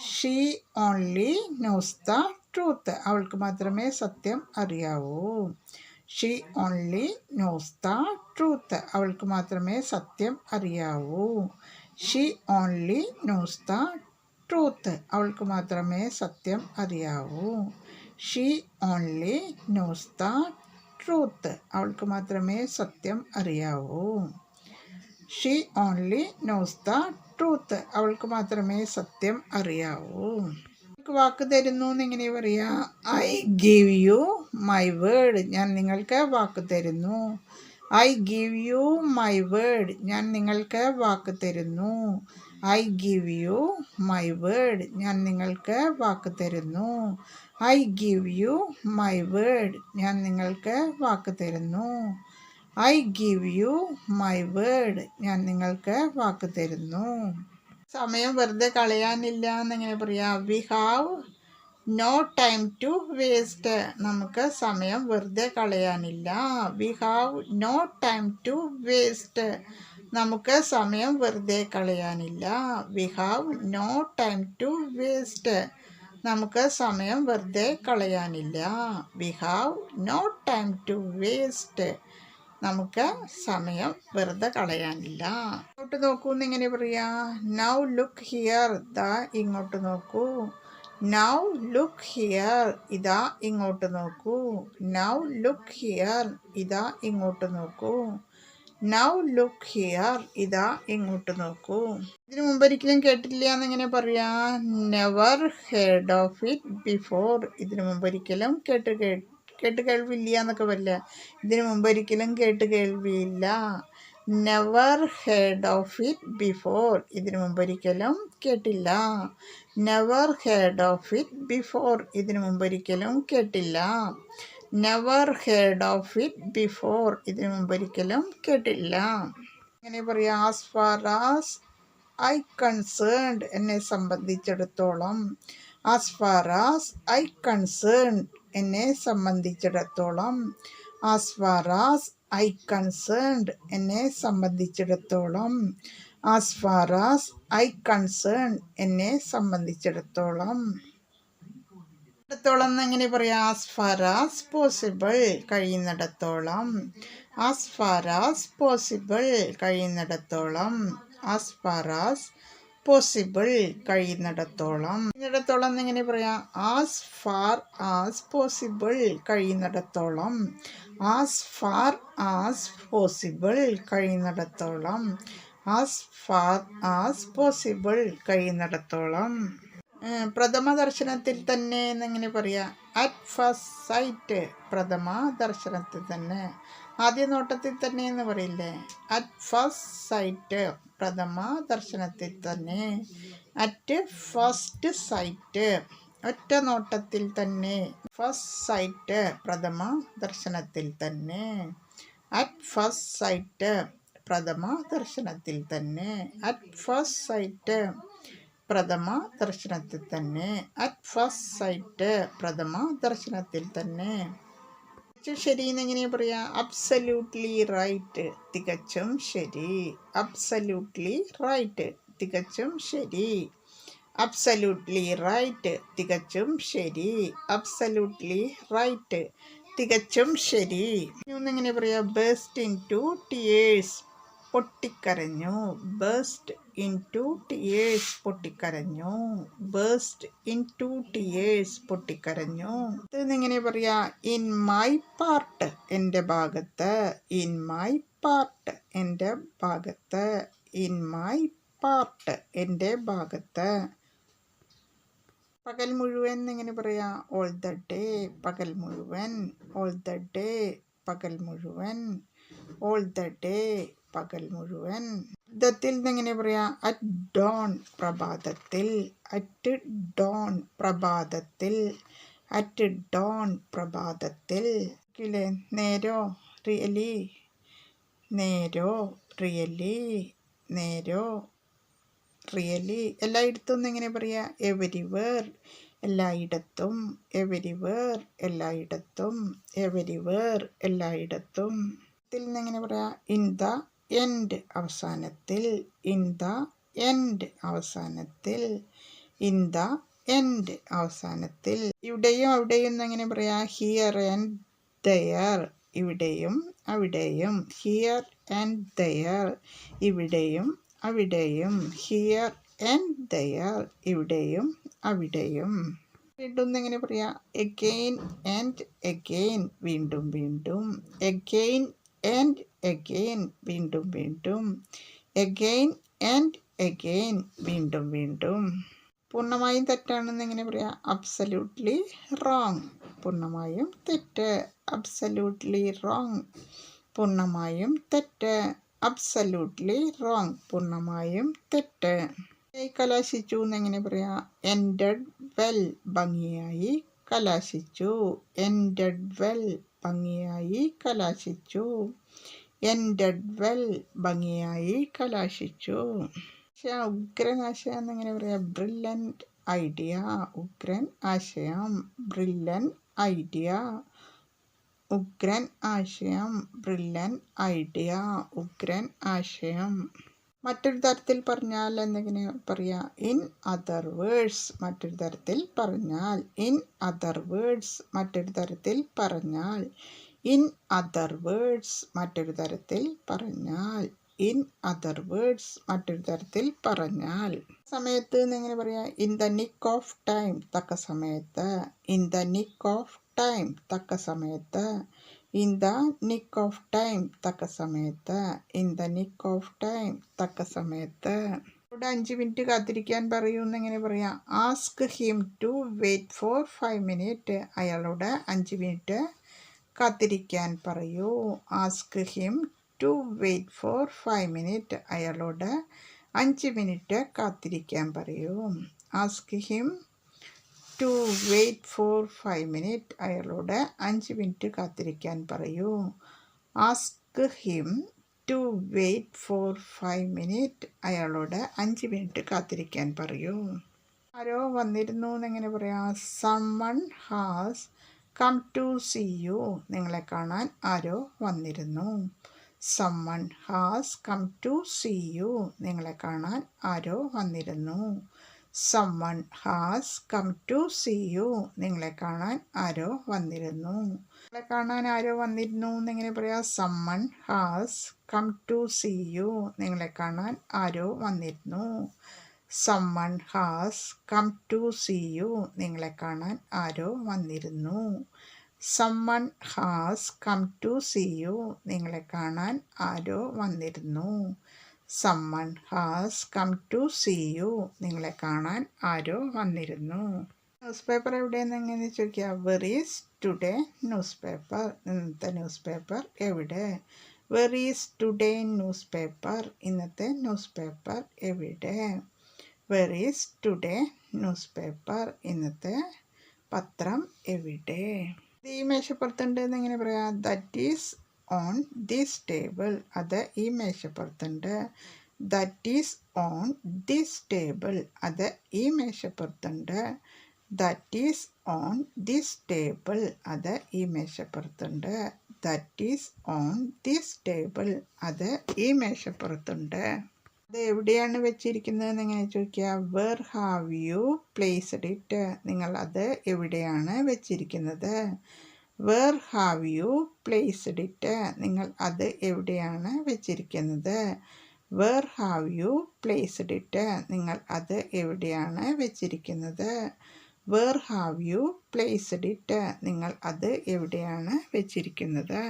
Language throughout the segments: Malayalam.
She only knows the truth അവൾക്ക് മാത്രമേ സത്യം അറിയാവൂ. She only knows the truth അവൾക്ക് മാത്രമേ സത്യം അറിയാവൂ. She only knows the truth അവൾക്ക് മാത്രമേ സത്യം അറിയാവൂ. She only knows the truth അവൾക്ക് മാത്രമേ സത്യം അറിയാവൂ. She only knows the truth അവൾക്ക് മാത്രമേ സത്യം അറിയാവൂ. അവൾക്ക് വാക്ക് തരുന്നു എന്നിങ്ങനെ പറയാ I give you my word ഞാൻ നിങ്ങൾക്ക് വാക്ക് തരുന്നു. I give you my word ഞാൻ നിങ്ങൾക്ക് വാക്ക് തരുന്നു. I give you my word ഞാൻ നിങ്ങൾക്ക് വാക്ക് തരുന്നു. I give you my word ഞാൻ നിങ്ങൾക്ക് വാക്ക് തരുന്നു. I give you my word ഞാൻ നിങ്ങൾക്ക് വാക്ക് തരുന്നു. സമയം വെറുതെ കളയാനില്ല എന്നെങ്ങനെ പറയാം we have no time to waste നമുക്ക് സമയം വെറുതെ കളയാനില്ല. We have no time to waste നമുക്ക് സമയം വെറുതെ കളയാനില്ല. We have no time to waste നമുക്ക് സമയം വെറുതെ കളയാനില്ല. We have no time to waste നമുക്ക് സമയം വെറുതെ കളയാനില്ല. ഇങ്ങോട്ട് നോക്കൂ എന്നിങ്ങനെ പറയാ? നൗ ലുക്ക് ഹിയർ ദാ ഇങ്ങോട്ട് നോക്കൂ. നൗ ലുക്ക് ഹിയർ ഇതാ ഇങ്ങോട്ട് നോക്കൂ. നൗ ലുക്ക് ഹിയർ ഇതാ ഇങ്ങോട്ട് നോക്കൂ. നൗ ലുക്ക് ഹിയർ ഇതാ ഇങ്ങോട്ട് നോക്കൂ. ഇതിനു മുമ്പ് ഒരിക്കലും കേട്ടില്ല എന്നിങ്ങനെ പറയാ. Never heard of it before ഇതിനു മുമ്പ് ഒരിക്കലും കേട്ട് കേട്ട് കേട്ട് കേൾവില്ല എന്നൊക്കെ പറയില്ല? ഇതിനു മുമ്പ് ഒരിക്കലും കേട്ട് കേൾവിയില്ല. Never heard of it before ഇതിനു മുമ്പ് ഒരിക്കലും കേട്ടില്ല. Never heard of it before ഇതിനു മുമ്പ് ഒരിക്കലും കേട്ടില്ല. Never heard of it before ഇതിനു മുമ്പ് ഒരിക്കലും കേട്ടില്ല. അങ്ങനെ പറയാം? As far as I concerned എന്നെ സംബന്ധിച്ചിടത്തോളം. As far as I concerned എന്നെ സംബന്ധിച്ചിടത്തോളം as far as I concerned എന്നെ സംബന്ധിച്ചിടത്തോളം as far as I concern എന്നെ സംബന്ധിച്ചിടത്തോളം. ത്തോളം എങ്ങനെ പറയാം? ആസ് ഫാർ ആസ് പോസിബിൾ കഴിയുന്നിടത്തോളം. ആസ് ഫാർ ആസ് പോസിബിൾ കഴിയുന്നിടത്തോളം. ആസ് ഫാർ ആസ് പോസിബിൾ കഴിയുന്നിടത്തോളം. കഴിയുന്നിടത്തോളം എന്നിങ്ങനെ പറയാം. ആസ് ഫാർ ആസ് പോസിബിൾ കഴിയുന്നിടത്തോളം. ആസ് ഫാർ ആസ് പോസിബിൾ കഴിയുന്നിടത്തോളം. ആസ് ഫാർ ആസ് പോസിബിൾ കഴിയുന്നിടത്തോളം. പ്രഥമ ദർശനത്തിൽ തന്നെ എന്നിങ്ങനെ പറയാം. അറ്റ് ഫസ്റ്റ് സൈറ്റ് പ്രഥമ ദർശനത്തിൽ തന്നെ. ആദ്യ നോട്ടത്തിൽ തന്നെ എന്ന് പറയില്ലേ? അറ്റ് ഫസ്റ്റ് സൈറ്റ് പ്രഥമ ദർശനത്തിൽ തന്നെ. അറ്റ് ഫസ്റ്റ് സൈറ്റ് ഒറ്റ നോട്ടത്തിൽ തന്നെ. ഫസ്റ്റ് സൈറ്റ് പ്രഥമ ദർശനത്തിൽ തന്നെ. അറ്റ് ഫസ്റ്റ് സൈറ്റ് പ്രഥമ ദർശനത്തിൽ തന്നെ. അറ്റ് ഫസ്റ്റ് സൈറ്റ് പ്രഥമ ദർശനത്തിൽ തന്നെ. അറ്റ് ഫസ്റ്റ് സൈറ്റ് പ്രഥമ ദർശനത്തിൽ തന്നെ. ശരി എന്നെങ്ങനെയാ പറയാ? അബ്സല്യൂട്ട്ലി റൈറ്റ് തികച്ചും ശരി. അബ്സല്യൂട്ട്ലി റൈറ്റ് തികച്ചും ശരി. അബ്സല്യൂട്ട്ലി റൈറ്റ് തികച്ചും ശരി. അബ്സല്യൂട്ട്ലി റൈറ്റ് തികച്ചും ശരി. ഒന്നെങ്ങനെ പറയാ? ബെസ്റ്റ് ഇൻ ടു ടിയേഴ്സ് പൊട്ടിക്കരഞ്ഞു. ബേസ്റ്റ് ഇൻ ടു ടിയേഴ്സ് പൊട്ടിക്കരഞ്ഞു. ബേസ്റ്റ് ഇൻ ടു ടിയേഴ്സ് പൊട്ടിക്കരഞ്ഞു. ഇതെങ്ങനെ പറയാ? ഇൻ മൈ പാർട്ട് എന്റെ ഭാഗത്ത്. ഇൻ മൈ പാർട്ട് എന്റെ ഭാഗത്ത്. ഇൻ മൈ പാർട്ട് എന്റെ ഭാഗത്ത്. പകൽ മുഴുവൻ എങ്ങനെ പറയാ? ഓൾ ദ ഡേ പകൽ മുഴുവൻ. ഓൾ ദ ഡേ പകൽ മുഴുവൻ. ഓൾ ദ ഡേ പകൽ മുഴുവൻ. യുദ്ധത്തിൽ എങ്ങനെ പറയാ? അറ്റ് ഡോൺ പ്രഭാതത്തിൽ. അറ്റ് ഡോൺ പ്രഭാതത്തിൽ. അറ്റ് ഡോൺ പ്രഭാതത്തിൽ. നേരോ റിയലി? നേരോ റിയലി? നേരോ റിയലി? എല്ലായിടത്തും എങ്ങനെ പറയാ? എവരിവേർ എല്ലായിടത്തും. എവരിവേർ എല്ലായിടത്തും. എവരിവേർ എല്ലായിടത്തും. ഇതിൽ നിന്ന് എങ്ങനെ പറയാ? ഇൻ ദ എൻഡ് അവസാനത്തിൽ ഇൻ ദ എൻഡ് അവസാനത്തിൽ ഇൻ ദ എൻഡ് അവസാനത്തിൽ. ഇവിടെയും അവിടെയും എങ്ങനെ പറയാം? ഹിയർ ആൻഡ് ദയർ ഇവിടെയും അവിടെയും. ഹിയർ ആൻഡ് ദയർ ഇവിടെയും അവിടെയും. ഹിയർ ആൻഡ് ദയർ ഇവിടെയും അവിടെയും. വീണ്ടും എങ്ങനെ പറയാം? എഗെയിൻ ആൻഡ് എഗെയിൻ വീണ്ടും വീണ്ടും. എഗെയിൻ ആൻഡ് എഗെയിൻ വീണ്ടും വീണ്ടും. എഗെയിൻ ആൻഡ് എഗെയിൻ വീണ്ടും വീണ്ടും. പൂർണമായും തെറ്റാണെന്ന് എങ്ങനെ പറയാം? അബ്സല്യൂട്ട്ലി റോങ് പൂർണമായും തെറ്റ്. അബ്സല്യൂട്ട്ലി റോങ് പൂർണമായും തെറ്റ്. അബ്സല്യൂട്ട്ലി റോങ് പൂർണമായും തെറ്റ്. കലാശിച്ചു എന്നെങ്ങനെ പറയാം? എൻഡഡ് വെൽ ഭംഗിയായി കലാശിച്ചു. എൻഡഡ് വെൽ ഭംഗിയായി കലാശിച്ചു. എൻഡഡ് വെൽ ഭംഗിയായി കലാശിച്ചു. ഉഗ്രൻ ആശയം എന്നെങ്ങനെ പറയാം? Brilliant idea. ഉഗ്രൻ ആശയം ബ്രില്ലന്റ് ഐഡിയ. ഉഗ്രൻ ആശയം ബ്രില്ലൻ ഐഡിയ. ഉഗ്രൻ ആശയം. മറ്റൊരു തരത്തിൽ പറഞ്ഞാൽ എന്നെങ്ങനെ പറയാ? ഇൻ അതർ വേർഡ്സ് മറ്റൊരു തരത്തിൽ പറഞ്ഞാൽ ഇൻ അതർ വേർഡ്സ് മറ്റൊരു തരത്തിൽ പറഞ്ഞാൽ ഇൻ അതർ വേർഡ്സ് മറ്റൊരു തരത്തിൽ പറഞ്ഞാൽ ഇൻ അതർ വേർഡ്സ് മറ്റൊരു തരത്തിൽ പറഞ്ഞാൽ. സമയത്ത് എന്നെങ്ങനെ പറയാ? In the nick of time തക്ക സമയത്ത് in the nick of time തക്ക സമയത്ത്. In the nick of time തക്ക സമയത്ത് in the nick of time തക്ക സമയത്ത് ഇവിടെ അഞ്ച് മിനിറ്റ് കാത്തിരിക്കാൻ പറയൂ എന്നെങ്ങനെ പറയാം? Ask him to wait for five minute അയാളോട് അഞ്ച് മിനിറ്റ് കാത്തിരിക്കാൻ പറയൂ. Ask him to wait for five minute അയാളോട് അഞ്ച് മിനിറ്റ് കാത്തിരിക്കാൻ പറയൂ. Ask him to wait for five minute. അയാളോട് അഞ്ച് മിനിറ്റ് കാത്തിരിക്കാൻ പറയൂ. Ask him to wait for five minute. അയാളോട് അഞ്ച് മിനിറ്റ് കാത്തിരിക്കാൻ പറയൂ. ആരോ വന്നിരുന്നു എന്നെങ്ങനെ പറയാം someone has come to see you നിങ്ങളെ കാണാൻ ആരോ വന്നിരുന്നു. Someone has come to see you നിങ്ങളെ കാണാൻ ആരോ വന്നിരുന്നു. Someone has come to see you നിങ്ങളെ കാണാൻ ആരോ വന്നിരുന്നു. നിങ്ങളെ കാണാൻ ആരോ വന്നിരുന്നു എന്നെങ്ങനെ പറയാം someone has come to see you നിങ്ങളെ കാണാൻ ആരോ വന്നിരുന്നു. Someone has come to see you നിങ്ങളെ കാണാൻ ആരോ വന്നിരുന്നു. Someone has come to see you നിങ്ങളെ കാണാൻ ആരോ വന്നിരുന്നു. Someone has come to see you. നിങ്ങളെ കാണാൻ ആരോ വന്നിരുന്നു. ന്യൂസ് പേപ്പർ എവിടെയെന്ന് എങ്ങനെ ചോദിക്കുക ഈസ് ടുഡേ ന്യൂസ് പേപ്പർ ഇന്നത്തെ ന്യൂസ് പേപ്പർ എവിടെ? Where is today news paper ഇന്നത്തെ ന്യൂസ് പേപ്പർ എവിടെ? Where is today news paper ഇന്നത്തെ പത്രം എവിടെ? ഈ മേശപ്പുറത്തുണ്ട് എന്ന് എങ്ങനെ പറയാം? That is on this table അത് ഈ മേശപ്പുറത്തുണ്ട്. That is on this table അത് ഈ മേശപ്പുറത്തുണ്ട്. That is on this table അത് ഈ മേശപ്പുറത്തുണ്ട്. That is on this table അത് ഈ മേശപ്പുറത്തുണ്ട്. അത് എവിടെയാണ് വെച്ചിരിക്കുന്നത് എങ്ങനെ ചോദിക്കുക. Where have you placed it നിങ്ങൾ അത് എവിടെയാണ് വെച്ചിരിക്കുന്നത്? Where have you placed it നിങ്ങൾ അത് എവിടെയാണ് വെച്ചിരിക്കുന്നത്? Where have you placed it നിങ്ങൾ അത് എവിടെയാണ് വെച്ചിരിക്കുന്നത്? Where have you placed it നിങ്ങൾ അത് എവിടെയാണ് വെച്ചിരിക്കുന്നത്?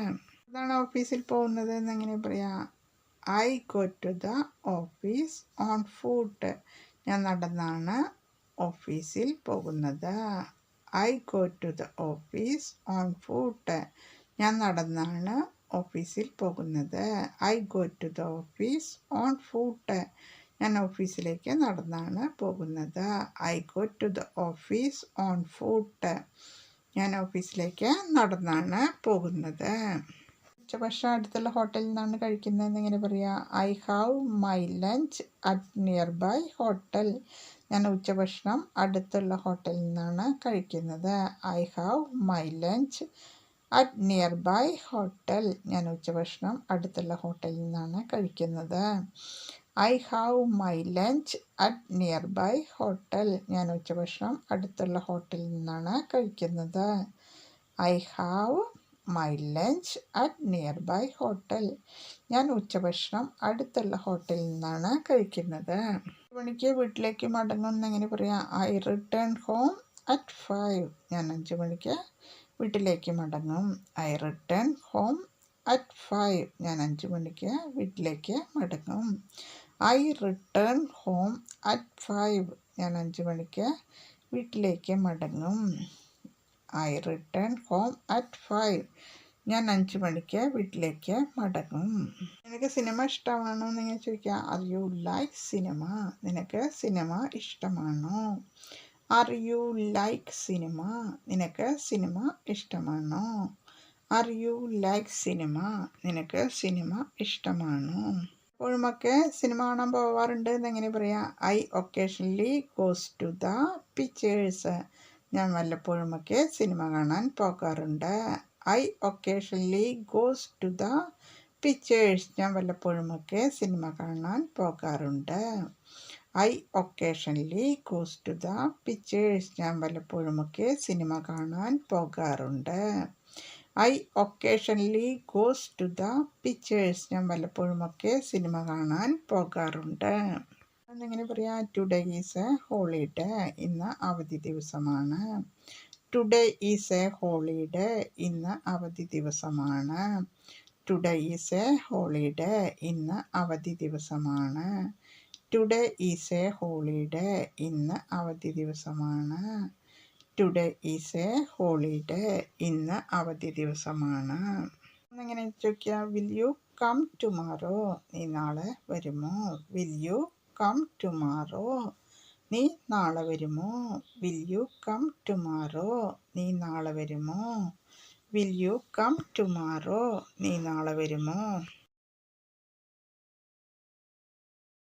അതാണ് ഓഫീസിൽ പോകുന്നത് എന്നെങ്ങനെ പറയാം? I go to the office on foot ഞാൻ നടന്നാണ് ഓഫീസിൽ പോകുന്നത്. I go to the office on foot ഞാൻ നടന്നാണ് ഓഫീസിൽ പോകുന്നത്. I go to the office on foot ഞാൻ ഓഫീസിലേക്ക് നടന്നാണ് പോകുന്നത്. I go to the office on foot ഞാൻ ഓഫീസിലേക്ക് നടന്നാണ് പോകുന്നത്. ഉച്ചഭക്ഷണം അടുത്തുള്ള ഹോട്ടലിൽ നിന്നാണ് കഴിക്കുന്നതെന്ന് ഇങ്ങനെ പറയുക I have my lunch at nearby hotel ഞാൻ ഉച്ചഭക്ഷണം അടുത്തുള്ള ഹോട്ടലിൽ നിന്നാണ് കഴിക്കുന്നത്. I have my lunch at nearby hotel ഞാൻ ഉച്ചഭക്ഷണം അടുത്തുള്ള ഹോട്ടലിൽ നിന്നാണ് കഴിക്കുന്നത്. I have my lunch at nearby hotel ഞാൻ ഉച്ചഭക്ഷണം അടുത്തുള്ള ഹോട്ടലിൽ നിന്നാണ് കഴിക്കുന്നത്. I have my lunch at nearby hotel ഞാൻ ഉച്ചഭക്ഷണം അടുത്തുള്ള ഹോട്ടലിൽ നിന്നാണ് കഴിക്കുന്നത്. മണിക്ക് വീട്ടിലേക്ക് മടങ്ങുമെന്ന് എങ്ങനെ പറയാം? I return home at five ഞാൻ അഞ്ച് മണിക്ക് വീട്ടിലേക്ക് മടങ്ങും. I return home at five ഞാൻ അഞ്ച് മണിക്ക് വീട്ടിലേക്ക് മടങ്ങും. I return home at five ഞാൻ അഞ്ച് മണിക്ക് വീട്ടിലേക്ക് മടങ്ങും. I return home at five ഞാൻ അഞ്ച് മണിക്ക് വീട്ടിലേക്ക് മടങ്ങും. നിനക്ക് സിനിമ ഇഷ്ടമാണോ എന്ന് ഞാൻ ചോദിക്കാം. ആർ യു ലൈക്ക് സിനിമ നിനക്ക് സിനിമ ഇഷ്ടമാണോ? ആർ യു ലൈക്ക് സിനിമ നിനക്ക് സിനിമ ഇഷ്ടമാണോ? ആർ യു ലൈക്ക് സിനിമ നിനക്ക് സിനിമ ഇഷ്ടമാണോ? എപ്പോഴുമൊക്കെ സിനിമ കാണാൻ പോവാറുണ്ട് എന്നെങ്ങനെ പറയാം? I occasionally goes to the pictures ഞാൻ വല്ലപ്പോഴുമൊക്കെ സിനിമ കാണാൻ പോകാറുണ്ട്. I occasionally goes to the pictures. ഞാൻ വല്ലപ്പോഴുമൊക്കെ സിനിമ കാണാൻ പോകാറുണ്ട്. I occasionally goes to the pictures. ഞാൻ വല്ലപ്പോഴുമൊക്കെ സിനിമ കാണാൻ പോകാറുണ്ട്. I occasionally goes to the pictures. ഞാൻ വല്ലപ്പോഴുമൊക്കെ സിനിമ കാണാൻ പോകാറുണ്ട്. എന്നെങ്ങനെ പറയാം? ടുഡേ ഈസ് എ ഹോളിഡേ ഇന്ന് അവധി ദിവസമാണ്. ടുഡേ ഈസ് എ ഹോളിഡേ ഇന്ന് അവധി ദിവസമാണ്. ടുഡേ ഈസ് എ ഹോളിഡേ ഇന്ന് അവധി ദിവസമാണ്. ടുഡേ ഈസ് എ ഹോളിഡേ ഇന്ന് അവധി ദിവസമാണ്. ടുഡേ ഈസ് എ ഹോളിഡേ ഇന്ന് അവധി ദിവസമാണ്. എങ്ങനെ ചോദിക്കുക? വിൽ യു കം ടുമാറോ നീ നാളെ വരുമോ? വിൽ യു കം ടുമാറോ നീ നാളെ വരുമോ? വിൽ യു കം ടുമാറോ നീ നാളെ വരുമോ? വിൽ യു കം ടുമാറോ നീ നാളെ വരുമോ?